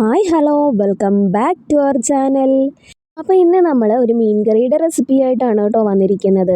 Hi hello welcome back to our channel. അപ്പോൾ ഇന്ന് നമ്മൾ ഒരു മീൻ കറിയുടെ റെസിപ്പി ആയിട്ടാണ് കേട്ടോ വന്നിരിക്കുന്നത്.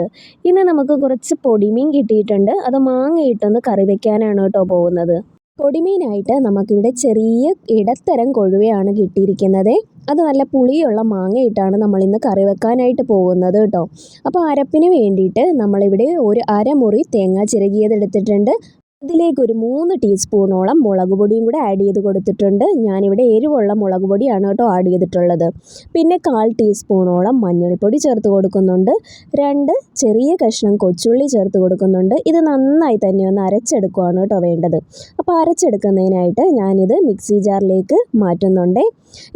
ഇന്ന് നമുക്ക് കുറച്ച് പൊടിമീൻ കിട്ടിയിട്ടുണ്ട്. അത് മാങ്ങയിട്ടൊന്ന് കറി വെക്കാനാണ് കേട്ടോ പോകുന്നത്. പൊടിമീനായിട്ട് നമുക്കിവിടെ ചെറിയ ഇടത്തരം കൊഴുവയാണ് കിട്ടിയിരിക്കുന്നത്. അത് നല്ല പുളിയുള്ള മാങ്ങയിട്ടാണ് നമ്മളിന്ന് കറി വെക്കാനായിട്ട് പോകുന്നത് കേട്ടോ. അപ്പോൾ അരപ്പിന് വേണ്ടിയിട്ട് നമ്മളിവിടെ ഒരു അരമുറി തേങ്ങ ചിരകിയത് എടുത്തിട്ടുണ്ട്. ഇതിലേക്ക് ഒരു മൂന്ന് ടീസ്പൂണോളം മുളക് പൊടിയും കൂടെ ആഡ് ചെയ്ത് കൊടുത്തിട്ടുണ്ട്. ഞാനിവിടെ എരിവുള്ള മുളക് പൊടിയാണ് കേട്ടോ ആഡ് ചെയ്തിട്ടുള്ളത്. പിന്നെ കാൽ ടീസ്പൂണോളം മഞ്ഞൾപ്പൊടി ചേർത്ത് കൊടുക്കുന്നുണ്ട്. രണ്ട് ചെറിയ കഷ്ണം കൊച്ചുള്ളി ചേർത്ത് കൊടുക്കുന്നുണ്ട്. ഇത് നന്നായി തന്നെ ഒന്ന് അരച്ചെടുക്കുകയാണ് കേട്ടോ വേണ്ടത്. അപ്പോൾ അരച്ചെടുക്കുന്നതിനായിട്ട് ഞാനിത് മിക്സി ജാറിലേക്ക് മാറ്റുന്നുണ്ട്.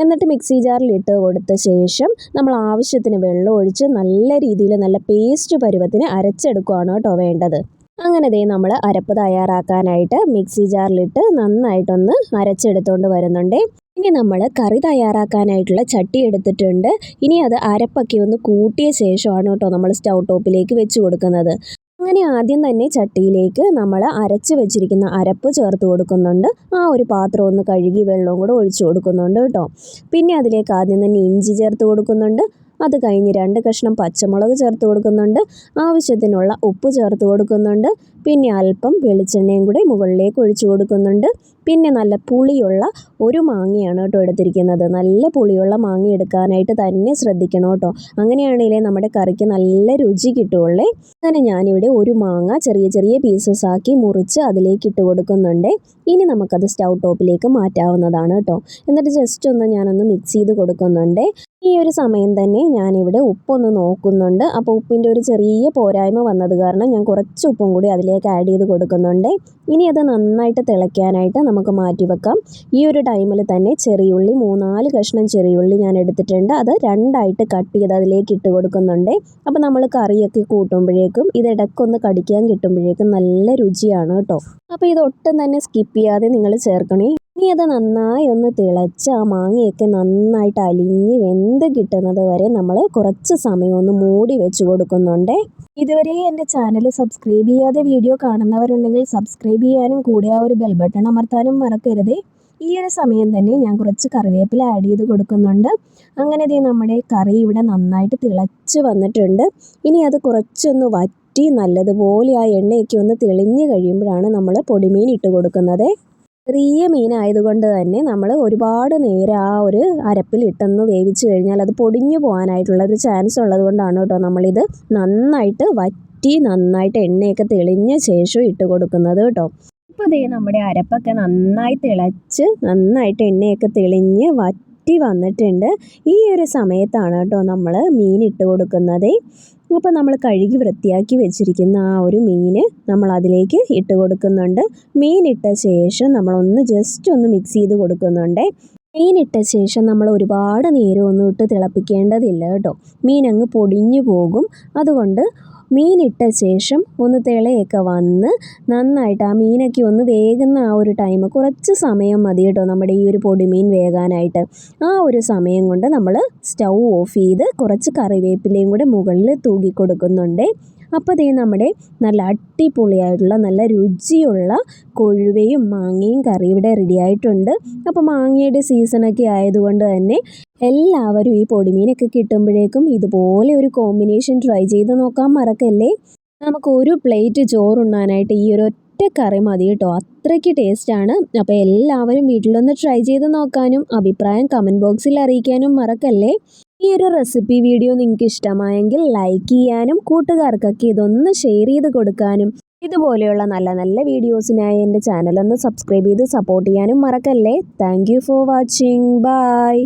എന്നിട്ട് മിക്സി ജാറിൽ ഇട്ട് കൊടുത്ത ശേഷം നമ്മൾ ആവശ്യത്തിന് വെള്ളം ഒഴിച്ച് നല്ല രീതിയിൽ നല്ല പേസ്റ്റ് പരുവത്തിന് അരച്ചെടുക്കുകയാണ് കേട്ടോ വേണ്ടത്. അങ്ങനെ ദേ നമ്മൾ അരപ്പ് തയ്യാറാക്കാനായിട്ട് മിക്സി ജാറിലിട്ട് നന്നായിട്ടൊന്ന് അരച്ചെടുത്തുകൊണ്ട് വരുന്നുണ്ട്. ഇനി നമ്മൾ കറി തയ്യാറാക്കാനായിട്ടുള്ള ചട്ടി എടുത്തിട്ടുണ്ട്. ഇനി അത് അരപ്പൊക്കെ ഒന്ന് കൂട്ടിയ ശേഷമാണ് കേട്ടോ നമ്മൾ സ്റ്റൗ ടോപ്പിലേക്ക് വെച്ച് കൊടുക്കുന്നത്. അങ്ങനെ ആദ്യം തന്നെ ചട്ടിയിലേക്ക് നമ്മൾ അരച്ച് വെച്ചിരിക്കുന്ന അരപ്പ് ചേർത്ത് കൊടുക്കുന്നുണ്ട്. ആ ഒരു പാത്രം ഒന്ന് കഴുകി വെള്ളവും കൂടെ ഒഴിച്ചു കൊടുക്കുന്നുണ്ട് കേട്ടോ. പിന്നെ അതിലേക്ക് ആദ്യം തന്നെ ഇഞ്ചി ചേർത്ത് കൊടുക്കുന്നുണ്ട്. അത് കഴിഞ്ഞ് രണ്ട് കഷ്ണം പച്ചമുളക് ചേർത്ത് കൊടുക്കുന്നുണ്ട്. ആവശ്യത്തിനുള്ള ഉപ്പ് ചേർത്ത് കൊടുക്കുന്നുണ്ട്. പിന്നെ അല്പം വെളിച്ചെണ്ണയും കൂടി മുകളിലേക്ക് ഒഴിച്ചു കൊടുക്കുന്നുണ്ട്. പിന്നെ നല്ല പുളിയുള്ള ഒരു മാങ്ങയാണ് കേട്ടോ എടുത്തിരിക്കുന്നത്. നല്ല പുളിയുള്ള മാങ്ങ എടുക്കാനായിട്ട് തന്നെ ശ്രദ്ധിക്കണം കേട്ടോ. അങ്ങനെയാണെങ്കിലേ നമ്മുടെ കറിക്ക് നല്ല രുചി കിട്ടുള്ളേ അങ്ങനെ ഞാനിവിടെ ഒരു മാങ്ങ ചെറിയ ചെറിയ പീസസ് ആക്കി മുറിച്ച് അതിലേക്ക് ഇട്ട് കൊടുക്കുന്നുണ്ട്. ഇനി നമുക്കത് സ്റ്റൗ ടോപ്പിലേക്ക് മാറ്റാവുന്നതാണ് കേട്ടോ. എന്നിട്ട് ജസ്റ്റ് ഒന്ന് ഞാനൊന്ന് മിക്സ് ചെയ്ത് കൊടുക്കുന്നുണ്ട്. ഈ ഒരു സമയം തന്നെ ഞാനിവിടെ ഉപ്പൊന്ന് നോക്കുന്നുണ്ട്. അപ്പോൾ ഉപ്പിന്റെ ഒരു ചെറിയ പോരായ്മ വന്നത് കാരണം ഞാൻ കുറച്ച് ഉപ്പും കൂടി അതിലേക്ക് ആഡ് ചെയ്ത് കൊടുക്കുന്നുണ്ട്. ഇനി അത് നന്നായിട്ട് തിളയ്ക്കാനായിട്ട് നമുക്ക് മാറ്റി വെക്കാം. ഈ ഒരു ടൈമിൽ തന്നെ ചെറിയുള്ളി മൂന്നാൽ കഷ്ണം ചെറിയുള്ളി ഞാൻ എടുത്തിട്ടുണ്ട്. അത് രണ്ടായിട്ട് കട്ട് ചെയ്ത് അതിലേക്ക് ഇട്ട് കൊടുക്കുന്നുണ്ട്. അപ്പോൾ നമ്മൾ കറിയൊക്കെ കൂട്ടുമ്പോഴേക്കും ഇത് ഇടയ്ക്കൊന്ന് കടിക്കാൻ കിട്ടുമ്പോഴേക്കും നല്ല രുചിയാണ് കേട്ടോ. അപ്പോൾ ഇത് ഒട്ടും തന്നെ സ്കിപ്പ് ചെയ്യാതെ നിങ്ങൾ ചേർക്കണേ. ഇനി അത് നന്നായി ഒന്ന് തിളച്ച് ആ മാങ്ങയൊക്കെ നന്നായിട്ട് അലിഞ്ഞ് വെന്ത് കിട്ടുന്നത് വരെ നമ്മൾ കുറച്ച് സമയം ഒന്ന് മൂടി വെച്ച് കൊടുക്കുന്നുണ്ട്. ഇതുവരെ എന്റെ ചാനൽ സബ്സ്ക്രൈബ് ചെയ്യാതെ വീഡിയോ കാണുന്നവരുണ്ടെങ്കിൽ സബ്സ്ക്രൈബ് ചെയ്യാനും കൂടെ ആ ഒരു ബെൽ ബട്ടൺ അമർത്താനും മറക്കരുത്. ഈ ഒരു സമയം തന്നെ ഞാൻ കുറച്ച് കറിവേപ്പില ആഡ് ചെയ്ത് കൊടുക്കുന്നുണ്ട്. അങ്ങനെ ദേ നമ്മുടെ കറി ഇവിടെ നന്നായിട്ട് തിളച്ച് വന്നിട്ടുണ്ട്. ഇനി അത് കുറച്ചൊന്ന് വറ്റി നല്ലതുപോലെ ആ എണ്ണയൊക്കെ ഒന്ന് തെളിഞ്ഞ് കഴിയുമ്പോഴാണ് നമ്മൾ പൊടിമീൻ ഇട്ട് കൊടുക്കുന്നത്. ചെറിയ മീനായതുകൊണ്ട് തന്നെ നമ്മൾ ഒരുപാട് നേരം ആ ഒരു അരപ്പിൽ ഇട്ടൊന്ന് വേവിച്ച് കഴിഞ്ഞാൽ അത് പൊടിഞ്ഞു പോകാനായിട്ടുള്ള ഒരു ചാൻസ് ഉള്ളത് കൊണ്ടാണ് കേട്ടോ നമ്മളിത് നന്നായിട്ട് വറ്റി നന്നായിട്ട് എണ്ണയൊക്കെ തെളിഞ്ഞ ശേഷം ഇട്ട് കൊടുക്കുന്നത് കേട്ടോ. ഇപ്പോൾ ദേ നമ്മുടെ അരപ്പൊക്കെ നന്നായി തിളച്ച് നന്നായിട്ട് എണ്ണയൊക്കെ തെളിഞ്ഞ് വറ്റി വന്നിട്ടുണ്ട്. ഈ ഒരു സമയത്താണ് കേട്ടോ നമ്മൾ മീൻ ഇട്ട് കൊടുക്കുന്നത്. അപ്പോൾ നമ്മൾ കഴുകി വൃത്തിയാക്കി വെച്ചിരിക്കുന്ന ആ ഒരു മീൻ നമ്മൾ അതിലേക്ക് ഇട്ട് കൊടുക്കുന്നുണ്ട്. മീൻ ഇട്ട ശേഷം നമ്മളൊന്ന് ജസ്റ്റ് ഒന്ന് മിക്സ് ചെയ്ത് കൊടുക്കുന്നുണ്ട്. മീൻ ഇട്ട ശേഷം നമ്മൾ ഒരുപാട് നേരം ഒന്നും ഇട്ട് തിളപ്പിക്കേണ്ടതില്ല കേട്ടോ. മീൻ അങ്ങ് പൊടിഞ്ഞു പോകും. അതുകൊണ്ട് മീൻ ഇട്ട ശേഷം ഒന്ന് തിളയൊക്കെ വന്ന് നന്നായിട്ട് ആ മീനൊക്കെ ഒന്ന് വേകുന്ന ആ ഒരു ടൈം കുറച്ച് സമയം മതി കേട്ടോ നമ്മുടെ ഈ ഒരു പൊടിമീൻ വേകാനായിട്ട്. ആ ഒരു സമയം കൊണ്ട് നമ്മൾ സ്റ്റൗ ഓഫ് ചെയ്ത് കുറച്ച് കറിവേപ്പിലയും കൂടെ മുകളിൽ തൂക്കി കൊടുക്കുന്നുണ്ട്. അപ്പോൾ ദേ നമ്മുടെ നല്ല അടിപൊളിയായിട്ടുള്ള നല്ല രുചിയുള്ള കൊഴുവയും മാങ്ങയും കറി ഇവിടെ റെഡി ആയിട്ടുണ്ട്. അപ്പോൾ മാങ്ങയുടെ സീസണൊക്കെ ആയതുകൊണ്ട് തന്നെ എല്ലാവരും ഈ പൊടിമീനൊക്കെ കിട്ടുമ്പോഴേക്കും ഇതുപോലെ ഒരു കോമ്പിനേഷൻ ട്രൈ ചെയ്ത് നോക്കാൻ മറക്കല്ലേ? നമുക്ക് ഒരു പ്ലേറ്റ് ചോറുണ്ണാനായിട്ട് ഈ ഒരു ഒറ്റ കറി മതി കേട്ടോ. അത്രയ്ക്ക് ടേസ്റ്റാണ് അപ്പോൾ എല്ലാവരും വീട്ടിലൊന്ന് ട്രൈ ചെയ്ത് നോക്കാനും അഭിപ്രായം കമന്റ് ബോക്സിൽ അറിയിക്കാനും മറക്കല്ലേ? ഈ ഒരു റെസിപ്പി വീഡിയോ നിങ്ങൾക്ക് ഇഷ്ടമായെങ്കിൽ ലൈക്ക് ചെയ്യാനും കൂട്ടുകാർക്കൊക്കെ ഇതൊന്ന് ഷെയർ ചെയ്ത് കൊടുക്കാനും ഇതുപോലെയുള്ള നല്ല നല്ല വീഡിയോസിനായി എന്റെ ചാനലൊന്ന് സബ്സ്ക്രൈബ് ചെയ്ത് സപ്പോർട്ട് ചെയ്യാനും മറക്കല്ലേ? Thank for watching bye